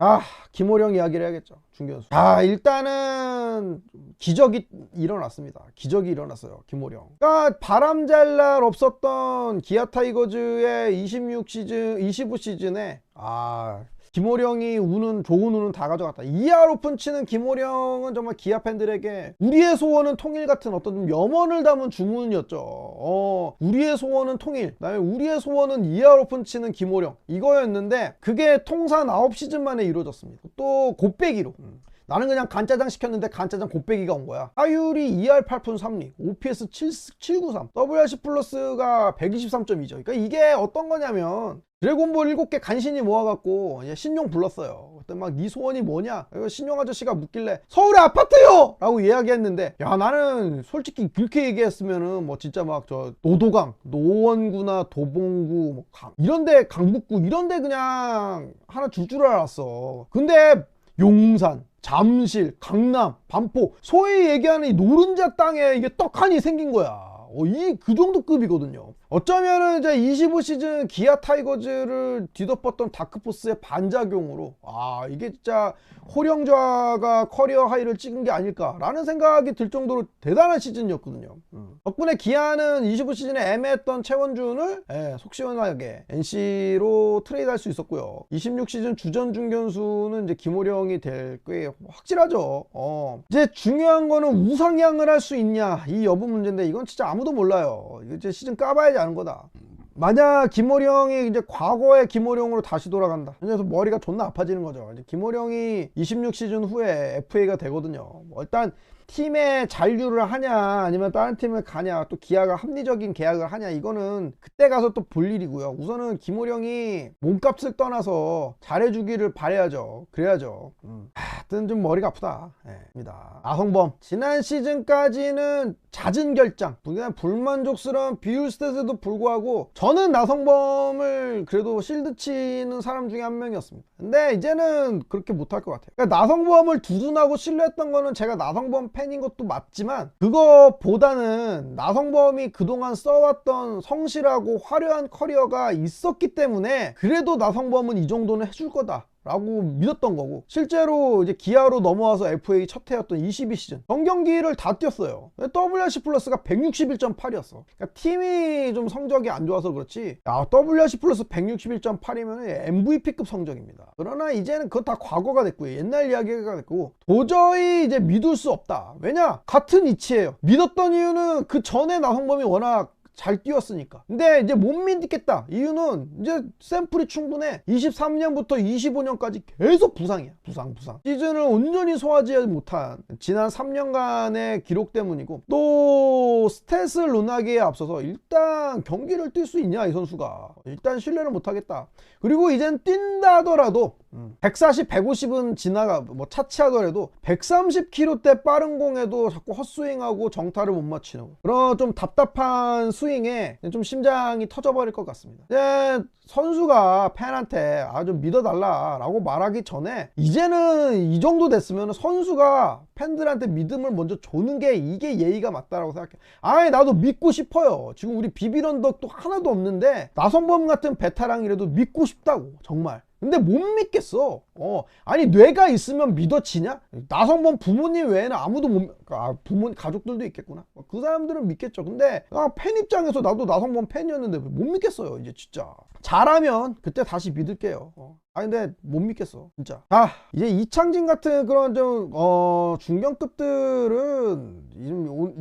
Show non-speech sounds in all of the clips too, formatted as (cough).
아 김호령 이야기를 해야겠죠. 중견수. 아 일단은 기적이 일어났습니다. 기적이 일어났어요 김호령. 그러니까 바람 잘 날 없었던 기아 타이거즈의 26 시즌 25 시즌에 아 김호령이 우는 좋은 우는 다 가져갔다. 2할 오픈 치는 김호령은 정말 기아 팬들에게 우리의 소원은 통일 같은 어떤 좀 염원을 담은 주문이었죠. 어, 우리의 소원은 통일. 그다음에 우리의 소원은 2할 오픈 치는 김호령 이거였는데 그게 통산 9 시즌 만에 이루어졌습니다. 또 곱빼기로. 음. 나는 그냥 간짜장 시켰는데 간짜장 곱빼기가 온 거야. 타율이 2할 8푼 3리, OPS 7, 793, WRC 플러스가 123점이죠. 그러니까 이게 어떤 거냐면 드래곤볼 7개 간신히 모아갖고 신용 불렀어요. 그때 막 네 소원이 뭐냐? 신용 아저씨가 묻길래 서울에 아파트요! 라고 이야기했는데 야 나는 솔직히 그렇게 얘기했으면은 뭐 진짜 막 저 노도강, 노원구나 도봉구, 뭐 강, 이런데 강북구 이런데 그냥 하나 줄 줄 알았어. 근데 용산, 잠실, 강남, 반포 소위 얘기하는 이 노른자 땅에 이게 떡하니 생긴 거야. 어, 이 그 정도 급이거든요. 어쩌면은 이제 25 시즌 기아 타이거즈를 뒤덮었던 다크포스의 반작용으로 아 이게 진짜 호령좌가 커리어 하이를 찍은 게 아닐까라는 생각이 들 정도로 대단한 시즌이었거든요. 음. 덕분에 기아는 25 시즌에 애매했던 최원준을 예, 속 시원하게 NC로 트레이드할 수 있었고요. 26 시즌 주전 중견수는 이제 김호령이 될 꽤 확실하죠. 어. 이제 중요한 거는 우상향을 할 수 있냐 이 여부 문제인데 이건 진짜 아무 도 몰라요. 이제 시즌 까봐야지 아는 거다. 만약 김호령이 이제 과거의 김호령으로 다시 돌아간다. 그래서 머리가 존나 아파지는 거죠. 이제 김호령이 26 시즌 후에 FA가 되거든요. 뭐 일단 팀에 잔류를 하냐 아니면 다른 팀을 가냐 또 기아가 합리적인 계약을 하냐 이거는 그때 가서 또 볼 일이고요. 우선은 김호령이 몸값을 떠나서 잘해주기를 바래야죠. 그래야죠. 음. 하여튼 좀 머리가 아프다. 예, 입니다. 아성범 지난 시즌까지는 잦은 결장 그냥 불만족스러운 비율 스탯에도 불구하고 저는 나성범을 그래도 실드 치는 사람 중에 한 명이었습니다. 근데 이제는 그렇게 못할 것 같아요. 그러니까 나성범을 두둔하고 신뢰했던 거는 제가 나성범 팬인 것도 맞지만 그거보다는 나성범이 그동안 써왔던 성실하고 화려한 커리어가 있었기 때문에 그래도 나성범은 이 정도는 해줄 거다. 라고 믿었던 거고 실제로 이제 기아로 넘어와서 FA 첫 해였던 22시즌 정경기를 다 뛰었어요. WRC 플러스가 161.8이었어. 그러니까 팀이 좀 성적이 안 좋아서 그렇지 야 WRC 플러스 161.8이면 MVP급 성적입니다. 그러나 이제는 그건 다 과거가 됐고요 옛날 이야기가 됐고 도저히 이제 믿을 수 없다. 왜냐? 같은 이치예요. 믿었던 이유는 그 전에 나성범이 워낙 잘 뛰었으니까. 근데 이제 못 믿겠다. 이유는 이제 샘플이 충분해. 23년부터 25년까지 계속 부상이야. 부상, 부상. 시즌을 온전히 소화하지 못한 지난 3년간의 기록 때문이고 또 스탯을 논하기에 앞서서 일단 경기를 뛸 수 있냐 이 선수가 일단 신뢰를 못하겠다. 그리고 이젠 뛴다 하더라도 140, 150은 지나가 뭐 차치하더라도 130km대 빠른 공에도 자꾸 헛스윙하고 정타를 못 맞추는 거. 그런 좀 답답한 스윙에 좀 심장이 터져버릴 것 같습니다. 이제 선수가 팬한테 아 좀 믿어달라라고 말하기 전에 이제는 이 정도 됐으면 선수가 팬들한테 믿음을 먼저 주는 게 이게 예의가 맞다라고 생각해. 아예 나도 믿고 싶어요. 지금 우리 비비런덕도 하나도 없는데 나성범 같은 베테랑이라도 믿고 싶다고 정말. 근데 못 믿겠어. 어, 아니 뇌가 있으면 믿어지냐? 나성범 부모님 외에는 아무도 못, 믿- 아, 부모 가족들도 있겠구나. 그 사람들은 믿겠죠. 근데 아, 팬 입장에서 나도 나성범 팬이었는데 못 믿겠어요. 이제 진짜. 잘하면 그때 다시 믿을게요. 어. 아 근데 못 믿겠어 진짜 아 이제 이창진 같은 그런 좀 어, 중견급들은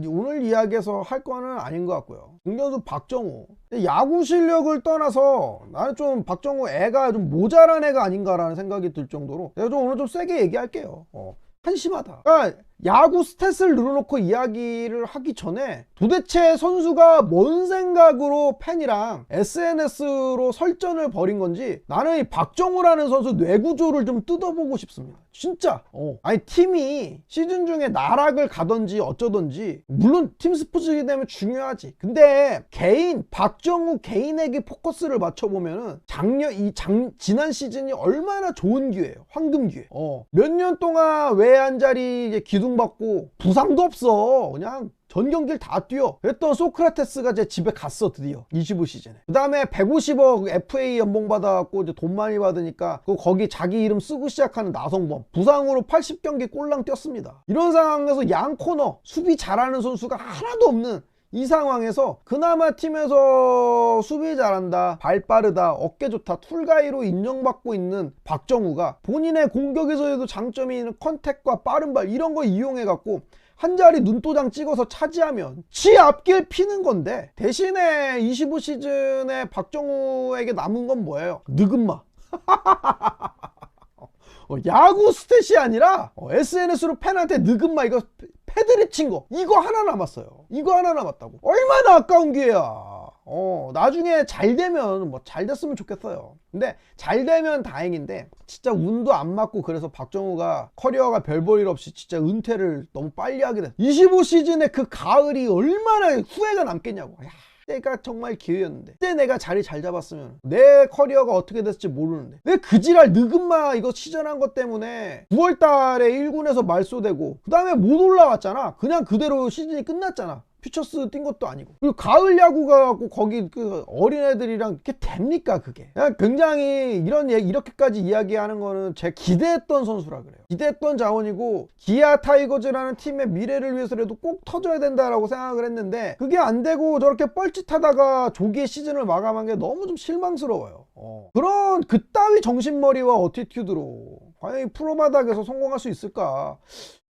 오늘 이야기에서 할 거는 아닌 것 같고요 중견수 박정우 야구 실력을 떠나서 나는 좀 박정우 애가 좀 모자란 애가 아닌가라는 생각이 들 정도로 내가 좀 오늘 좀 세게 얘기할게요 어. 한심하다 그러니까 야구 스탯을 늘어놓고 이야기를 하기 전에 도대체 선수가 뭔 생각으로 팬이랑 SNS로 설전을 벌인 건지 나는 이 박정우라는 선수 뇌구조를 좀 뜯어보고 싶습니다. 진짜. 어. 아니 팀이 시즌 중에 나락을 가든지 어쩌든지 물론 팀 스포츠이기 때문에 중요하지. 근데 개인 박정우 개인에게 포커스를 맞춰보면은 작년 이 장, 지난 시즌이 얼마나 좋은 기회예요. 황금 기회. 어. 몇 년 동안 외 한 자리 이제 기둥 2등 받고 부상도 없어. 그냥 전 경기를 다 뛰어. 그랬던 소크라테스가 제 집에 갔어 드디어 25 시즌에. 그 다음에 150억 FA 연봉 받아갖고 이제 돈 많이 받으니까 그 거기 자기 이름 쓰고 시작하는 나성범 부상으로 80경기 꼴랑 뛰었습니다. 이런 상황에서 양 코너 수비 잘하는 선수가 하나도 없는 이 상황에서 그나마 팀에서 수비 잘한다, 발 빠르다, 어깨 좋다, 툴가이로 인정받고 있는 박정우가 본인의 공격에서도 장점이 있는 컨택과 빠른 발 이런 거 이용해 갖고 한 자리 눈도장 찍어서 차지하면 지 앞길 피는 건데 대신에 25 시즌에 박정우에게 남은 건 뭐예요? 느금마. (laughs) 어, 야구 스탯이 아니라 SNS로 팬한테 느금마 이거 패드립 친거 이거 하나 남았어요. 이거 하나 남았다고. 얼마나 아까운 기회야. 어, 나중에 잘 되면 뭐 잘 됐으면 좋겠어요. 근데 잘 되면 다행인데 진짜 운도 안 맞고 그래서 박정우가 커리어가 별 볼 일 없이 진짜 은퇴를 너무 빨리 하게 됐어. 25 시즌에 그 가을이 얼마나 후회가 남겠냐고. 야. 때가 정말 기회였는데 그때 내가 자리 잘 잡았으면 내 커리어가 어떻게 됐을지 모르는데 왜 그 지랄 느금마 이거 시전한 것 때문에 9월달에 1군에서 말소되고 그 다음에 못 올라왔잖아 그냥 그대로 시즌이 끝났잖아 퓨처스 뛴 것도 아니고. 그리고 가을 야구 가고 거기 그 어린애들이랑 이렇게 됩니까 그게? 굉장히 이런 얘기 이렇게까지 이야기하는 거는 제 기대했던 선수라 그래요. 기대했던 자원이고 기아 타이거즈라는 팀의 미래를 위해서라도 꼭 터져야 된다라고 생각을 했는데 그게 안 되고 저렇게 뻘짓하다가 조기에 시즌을 마감한 게 너무 좀 실망스러워요. 어. 그런 그따위 정신머리와 어티튜드로 과연 이 프로 바닥에서 성공할 수 있을까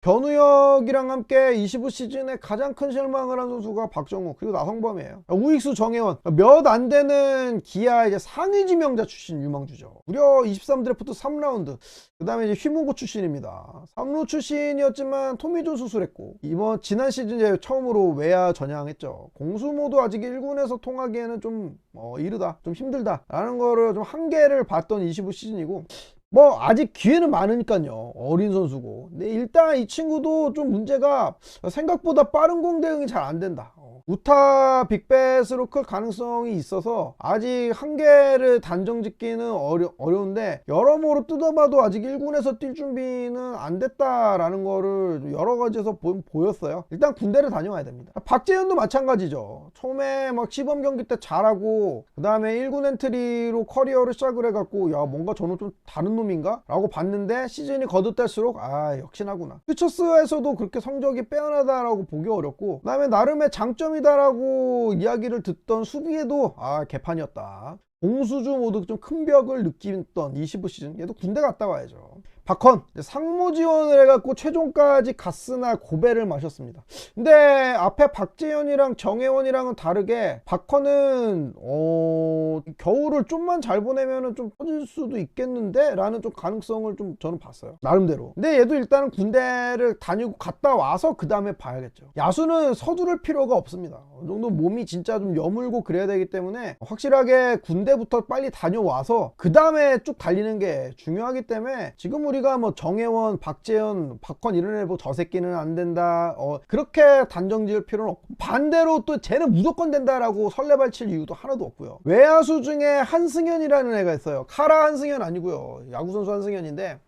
변우혁이랑 함께 25 시즌에 가장 큰 실망을 한 선수가 박정우 그리고 나성범이에요. 우익수 정혜원 몇 안 되는 기아 이제 상위 지명자 출신 유망주죠. 무려 23 드래프트 3라운드. 그 다음에 이제 휘문고 출신입니다. 3루 출신이었지만 토미존 수술했고 이번 지난 시즌 이제 처음으로 외야 전향했죠. 공수모도 아직 1군에서 통하기에는 좀 어, 이르다, 좀 힘들다 라는 거를 좀 한계를 봤던 25 시즌이고 뭐 아직 기회는 많으니까요. 어린 선수고. 근데 일단 이 친구도 좀 문제가 생각보다 빠른 공 대응이 잘 안 된다. 어. 우타 빅뱃으로 클 가능성이 있어서 아직 한계를 단정 짓기는 어려, 어려운데 여러모로 뜯어봐도 아직 1군에서 뛸 준비는 안 됐다라는 거를 여러 가지에서 보, 보였어요. 일단 군대를 다녀와야 됩니다. 박재현도 마찬가지죠. 처음에 막 시범 경기 때 잘하고 그 다음에 1군 엔트리로 커리어를 시작을 해갖고 야 뭔가 저는 좀 다른 놈 인가? 라고 봤는데 시즌이 거듭될수록 아 역시나구나. 퓨처스에서도 그렇게 성적이 빼어나다라고 보기 어렵고 그 다음에 나름의 장점이다라고 이야기를 듣던 수비에도 아 개판이었다. 공수주 모두 좀 큰 벽을 느끼던 25 시즌. 얘도 군대 갔다 와야죠 박헌 상무 지원을 해갖고 최종까지 갔으나 고배를 마셨습니다. 근데 앞에 박재현이랑 정혜원이랑은 다르게 박헌은 어... 겨울을 좀만 잘 보내면은 좀 터질 수도 있겠는데 라는 좀 가능성을 좀 저는 봤어요. 나름대로. 근데 얘도 일단은 군대를 다니고 갔다 와서 그 다음에 봐야겠죠. 야수는 서두를 필요가 없습니다. 어느 정도 몸이 진짜 좀 여물고 그래야 되기 때문에 확실하게 군대부터 빨리 다녀와서 그 다음에 쭉 달리는 게 중요하기 때문에 지금 우리 우리가 뭐 정혜원, 박재현, 박헌 이런 애뭐 저 새끼는 안 된다. 어, 그렇게 단정 지을 필요는 없고 반대로 또 쟤는 무조건 된다라고 설레발칠 이유도 하나도 없고요. 외야수 중에 한승현이라는 애가 있어요. 카라 한승현 아니고요. 야구 선수 한승현인데 음.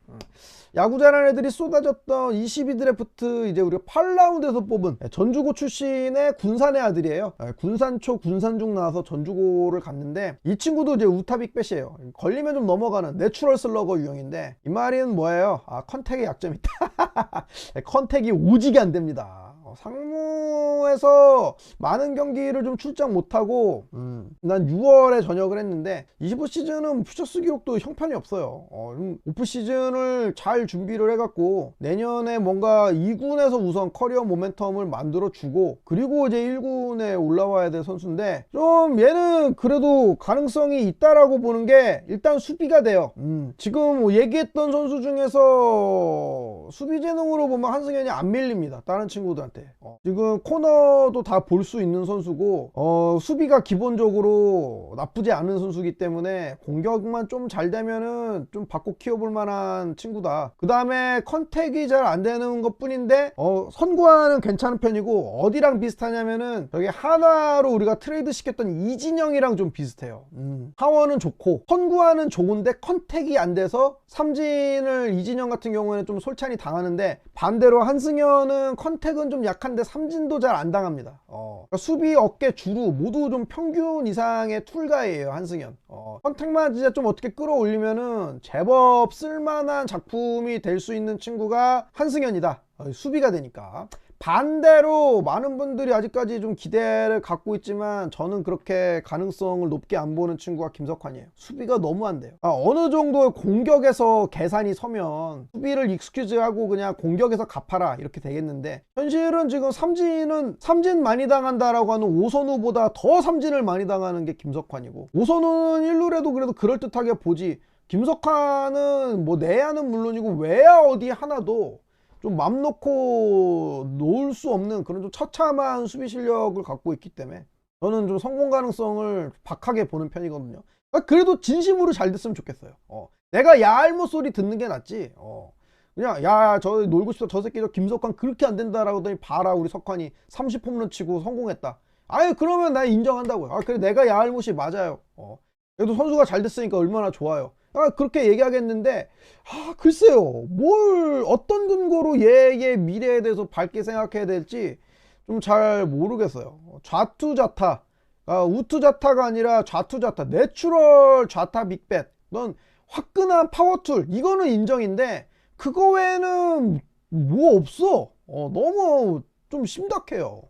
야구 잘하는 애들이 쏟아졌던 22 드래프트 이제 우리가 8라운드에서 뽑은 전주고 출신의 군산의 아들이에요. 네, 군산초 군산중 나와서 전주고를 갔는데 이 친구도 이제 우타빅뱃이에요. 걸리면 좀 넘어가는 내추럴 슬러거 유형인데 이 말은 뭐예요? 아 컨택에 약점이 있다. 네, (laughs) 컨택이 오지게 안 됩니다. 어, 상무에서 많은 경기를 좀 출장 못하고 음, 난 6월에 전역을 했는데 25 시즌은 퓨처스 기록도 형편이 없어요. 어, 오프 시즌을 잘 준비를 해갖고 내년에 뭔가 2군에서 우선 커리어 모멘텀을 만들어 주고 그리고 이제 1군에 올라와야 될 선수인데 좀 얘는 그래도 가능성이 있다라고 보는 게 일단 수비가 돼요. 음, 지금 뭐 얘기했던 선수 중에서 수비 재능으로 보면 한승현이 안 밀립니다. 다른 친구들한테 어. 지금 코너 커버도 다 볼 수 있는 선수고 어, 수비가 기본적으로 나쁘지 않은 선수기 때문에 공격만 좀 잘 되면은 좀 바꿔 키워볼 만한 친구다. 그 다음에 컨택이 잘 안 되는 것 뿐인데 어, 선구안은 괜찮은 편이고 어디랑 비슷하냐면은 여기 하나로 우리가 트레이드 시켰던 이진영이랑 좀 비슷해요. 음. 하원은 좋고 선구안은 좋은데 컨택이 안 돼서 삼진을 이진영 같은 경우에는 좀 솔찬히 당하는데 반대로 한승현은 컨택은 좀 약한데 삼진도 잘 안 당합니다. 어. 그러니까 수비, 어깨, 주루 모두 좀 평균 이상의 툴가예요 한승현. 어. 컨택만 진짜 좀 어떻게 끌어올리면은 제법 쓸만한 작품이 될 수 있는 친구가 한승현이다. 어, 수비가 되니까. 반대로 많은 분들이 아직까지 좀 기대를 갖고 있지만 저는 그렇게 가능성을 높게 안 보는 친구가 김석환이에요. 수비가 너무 안 돼요. 아, 어느 정도 공격에서 계산이 서면 수비를 익스큐즈하고 그냥 공격에서 갚아라 이렇게 되겠는데 현실은 지금 삼진은 삼진 많이 당한다라고 하는 오선우보다 더 삼진을 많이 당하는 게 김석환이고 오선우는 1루에도 그래도 그럴듯하게 보지 김석환은 뭐 내야는 물론이고 외야 어디 하나도 좀 맘 놓고 놓을 수 없는 그런 좀 처참한 수비 실력을 갖고 있기 때문에 저는 좀 성공 가능성을 박하게 보는 편이거든요. 아, 그래도 진심으로 잘 됐으면 좋겠어요. 어. 내가 야알못 소리 듣는 게 낫지. 어. 그냥 야 저 놀고 싶다 저 새끼 저 김석환 그렇게 안 된다라고 하더니 봐라 우리 석환이 30홈런 치고 성공했다. 아유 그러면 나 인정한다고요. 아 그래 내가 야알못이 맞아요. 어. 그래도 선수가 잘 됐으니까 얼마나 좋아요. 아, 그렇게 얘기하겠는데, 아, 글쎄요. 뭘, 어떤 근거로 얘의 미래에 대해서 밝게 생각해야 될지 좀 잘 모르겠어요. 좌투자타. 아, 우투자타가 아니라 좌투자타. 내추럴 좌타 빅뱃. 넌 화끈한 파워툴. 이거는 인정인데, 그거 외에는 뭐 없어. 어, 너무 좀 심각해요.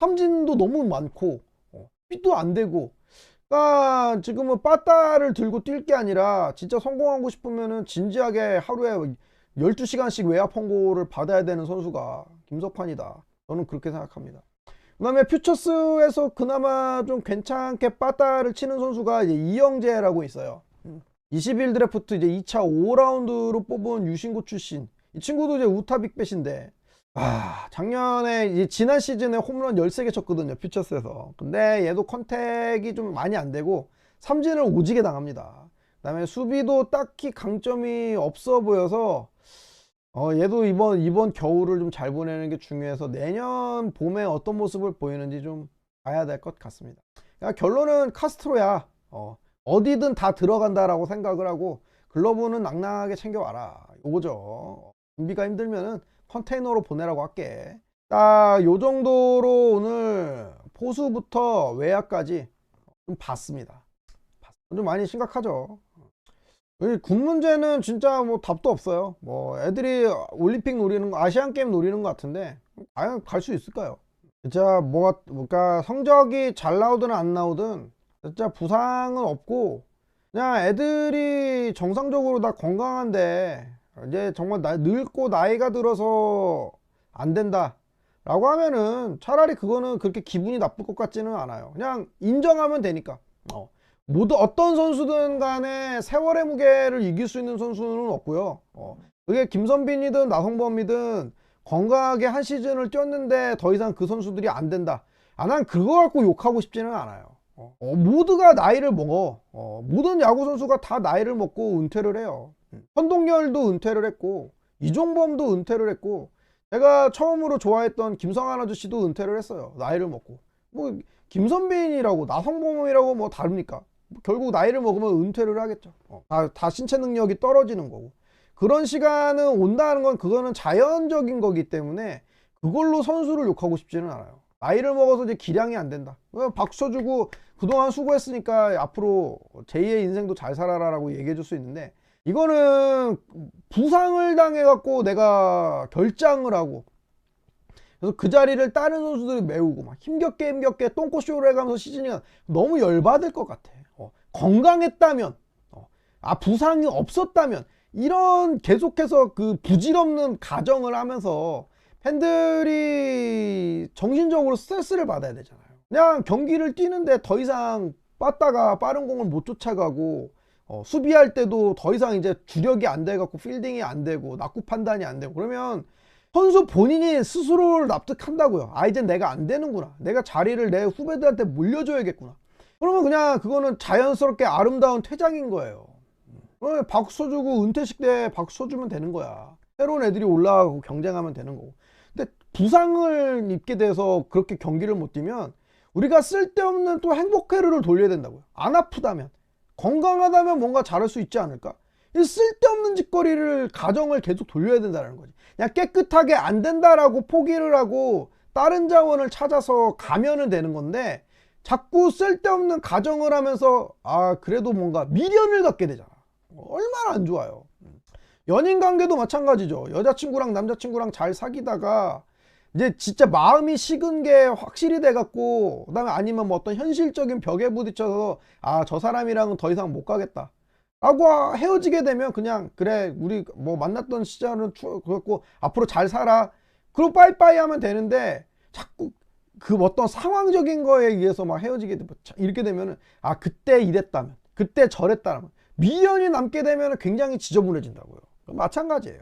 삼진도 너무 많고, 어, 삐도 안 되고, 그러니까 지금은 빠따를 들고 뛸 게 아니라 진짜 성공하고 싶으면은 진지하게 하루에 12시간씩 외압 홍보를 받아야 되는 선수가 김석환이다. 저는 그렇게 생각합니다. 그 다음에 퓨처스에서 그나마 좀 괜찮게 빠따를 치는 선수가 이제 이영재라고 있어요. 21 드래프트 이제 2차 5라운드로 뽑은 유신고 출신. 이 친구도 이제 우타 빅뱃인데 아, 작년에 지난 시즌에 홈런 13개 쳤거든요. 퓨처스에서. 근데 얘도 컨택이 좀 많이 안 되고 삼진을 오지게 당합니다. 그다음에 수비도 딱히 강점이 없어 보여서 어, 얘도 이번 이번 겨울을 좀 잘 보내는 게 중요해서 내년 봄에 어떤 모습을 보이는지 좀 봐야 될 것 같습니다. 그러니까 결론은 카스트로야. 어, 어디든 다 들어간다라고 생각을 하고 글러브는 낭낭하게 챙겨와라. 요거죠. 준비가 힘들면은 컨테이너로 보내라고 할게. 딱 요 정도로 오늘 포수부터 외야까지 좀 봤습니다. 좀 많이 심각하죠. 이군 문제는 진짜 뭐 답도 없어요. 뭐 애들이 올림픽 노리는 거, 아시안 게임 노리는 것 같은데 과연 갈 수 있을까요? 진짜 뭐가 뭔가 성적이 잘 나오든 안 나오든 진짜 부상은 없고 그냥 애들이 정상적으로 다 건강한데 이제 정말 나, 늙고 나이가 들어서 안 된다 라고 하면은 차라리 그거는 그렇게 기분이 나쁠 것 같지는 않아요. 그냥 인정하면 되니까. 어. 모두 어떤 선수든 간에 세월의 무게를 이길 수 있는 선수는 없고요. 어. 그게 김선빈이든 나성범이든 건강하게 한 시즌을 뛰었는데 더 이상 그 선수들이 안 된다. 아, 난 그거 갖고 욕하고 싶지는 않아요 어. 어, 모두가 나이를 먹어 어, 모든 야구 선수가 다 나이를 먹고 은퇴를 해요 선동열도 은퇴를 했고 이종범도 은퇴를 했고 제가 처음으로 좋아했던 김성한 아저씨도 은퇴를 했어요. 나이를 먹고 뭐 김선빈이라고 나성범이라고 뭐 다릅니까? 결국 나이를 먹으면 은퇴를 하겠죠. 어, 다, 다 신체 능력이 떨어지는 거고 그런 시간은 온다는 건 그거는 자연적인 거기 때문에 그걸로 선수를 욕하고 싶지는 않아요. 나이를 먹어서 이제 기량이 안 된다. 박수 쳐주고 그동안 수고했으니까 앞으로 제2의 인생도 잘 살아라 라고 얘기해 줄 수 있는데 이거는 부상을 당해 갖고 내가 결장을 하고 그래서 그 자리를 다른 선수들이 메우고 막 힘겹게 힘겹게 똥꼬쇼를 해가면서 시즌이 너무 열받을 것 같아. 어, 건강했다면, 어, 아 부상이 없었다면 이런 계속해서 그 부질없는 가정을 하면서 팬들이 정신적으로 스트레스를 받아야 되잖아요. 그냥 경기를 뛰는데 더 이상 빠따가 빠른 공을 못 쫓아가고 어, 수비할 때도 더 이상 이제 주력이 안 돼갖고 필딩이 안 되고 낙구 판단이 안 되고 그러면 선수 본인이 스스로를 납득한다고요. 아 이제 내가 안 되는구나. 내가 자리를 내 후배들한테 물려줘야겠구나. 그러면 그냥 그거는 자연스럽게 아름다운 퇴장인 거예요. 어, 박수 주고 은퇴식 때 박수 주면 되는 거야. 새로운 애들이 올라가고 경쟁하면 되는 거고. 근데 부상을 입게 돼서 그렇게 경기를 못 뛰면 우리가 쓸데없는 또 행복회로를 돌려야 된다고요. 안 아프다면 건강하다면 뭔가 잘할 수 있지 않을까? 이 쓸데없는 짓거리를 가정을 계속 돌려야 된다는 거지. 그냥 깨끗하게 안 된다라고 포기를 하고 다른 자원을 찾아서 가면은 되는 건데 자꾸 쓸데없는 가정을 하면서 아 그래도 뭔가 미련을 갖게 되잖아. 얼마나 안 좋아요. 연인 관계도 마찬가지죠. 여자친구랑 남자친구랑 잘 사귀다가 이제 진짜 마음이 식은 게 확실히 돼갖고 그다음에 아니면 뭐 어떤 현실적인 벽에 부딪혀서 아 저 사람이랑은 더 이상 못 가겠다. 라고 헤어지게 되면 그냥 그래 우리 뭐 만났던 시절은 추억고 앞으로 잘 살아. 그리고 빠이빠이 하면 되는데 자꾸 그 어떤 상황적인 거에 의해서 막 헤어지게 되면 이렇게 되면은 아 그때 이랬다면 그때 저랬다면 미련이 남게 되면 굉장히 지저분해진다고요. 마찬가지예요.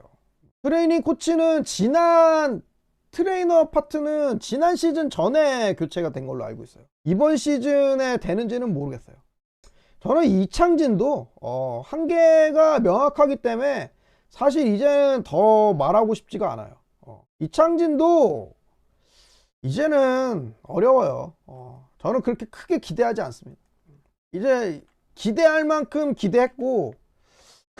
트레이닝 코치는 지난 트레이너 파트는 지난 시즌 전에 교체가 된 걸로 알고 있어요. 이번 시즌에 되는지는 모르겠어요. 저는 이창진도 어, 한계가 명확하기 때문에 사실 이제는 더 말하고 싶지가 않아요. 어, 이창진도 이제는 어려워요. 어, 저는 그렇게 크게 기대하지 않습니다. 이제 기대할 만큼 기대했고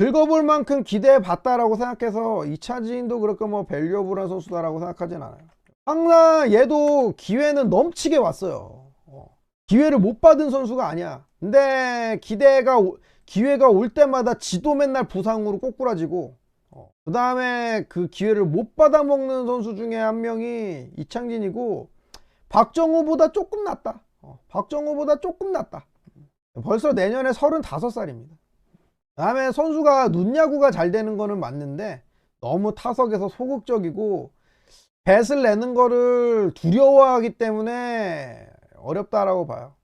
긁어볼 만큼 기대해봤다라고 생각해서 이차진도 그렇게 뭐 밸류어블한 선수다라고 생각하진 않아요. 항상 얘도 기회는 넘치게 왔어요. 어, 기회를 못 받은 선수가 아니야. 근데 기대가 오- 기회가 올 때마다 지도 맨날 부상으로 꼬꾸라지고 그 다음에 그 기회를 못 받아 먹는 선수 중에 한 명이 이창진이고 박정호보다 조금 낫다. 어, 박정호보다 조금 낫다. 벌써 내년에 35살입니다. 다음에 선수가 눈야구가 잘 되는 거는 맞는데 너무 타석에서 소극적이고 배스를 내는 거를 두려워하기 때문에 어렵다라고 봐요.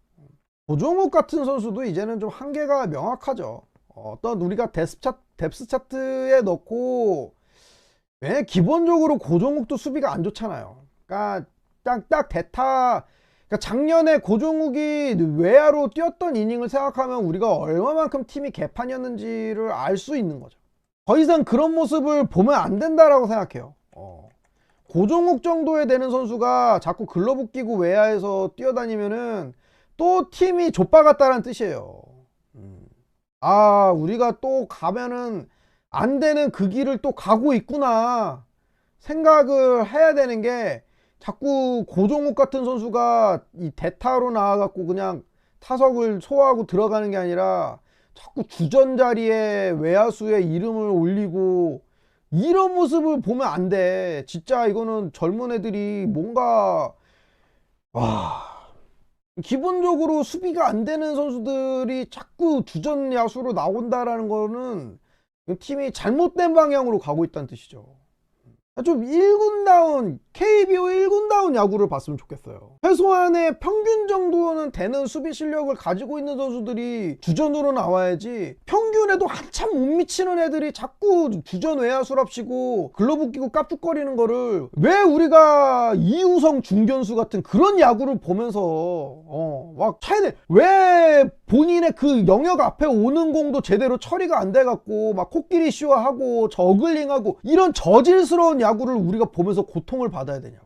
고종욱 같은 선수도 이제는 좀 한계가 명확하죠. 어떤 우리가 뎁스 차트, 뎁스 차트에 넣고 왜 기본적으로 고종욱도 수비가 안 좋잖아요. 그러니까 딱, 딱 대타 그러니까 작년에 고종욱이 외야로 뛰었던 이닝을 생각하면 우리가 얼마만큼 팀이 개판이었는지를 알 수 있는 거죠. 더 이상 그런 모습을 보면 안 된다라고 생각해요. 어. 고종욱 정도에 되는 선수가 자꾸 글러브 끼고 외야에서 뛰어다니면은 또 팀이 좆바 같다는 뜻이에요. 음. 아, 우리가 또 가면은 안 되는 그 길을 또 가고 있구나. 생각을 해야 되는 게 자꾸 고종욱 같은 선수가 이 대타로 나와갖고 그냥 타석을 소화하고 들어가는 게 아니라 자꾸 주전 자리에 외야수의 이름을 올리고 이런 모습을 보면 안 돼. 진짜 이거는 젊은 애들이 뭔가 와 기본적으로 수비가 안 되는 선수들이 자꾸 주전 야수로 나온다라는 거는 팀이 잘못된 방향으로 가고 있다는 뜻이죠. 좀 1군다운 KBO 1군다운 야구를 봤으면 좋겠어요. 최소한의 평균 정도는 되는 수비 실력을 가지고 있는 선수들이 주전으로 나와야지 평균에도 한참 못 미치는 애들이 자꾸 주전 외야 수랍시고 글러브 끼고 깝죽거리는 거를 왜 우리가 이우성 중견수 같은 그런 야구를 보면서 어막 차이네 왜 본인의 그 영역 앞에 오는 공도 제대로 처리가 안 돼갖고 막 코끼리 쇼하고 저글링하고 이런 저질스러운 야구를 우리가 보면서 고통을 받아야 되냐고.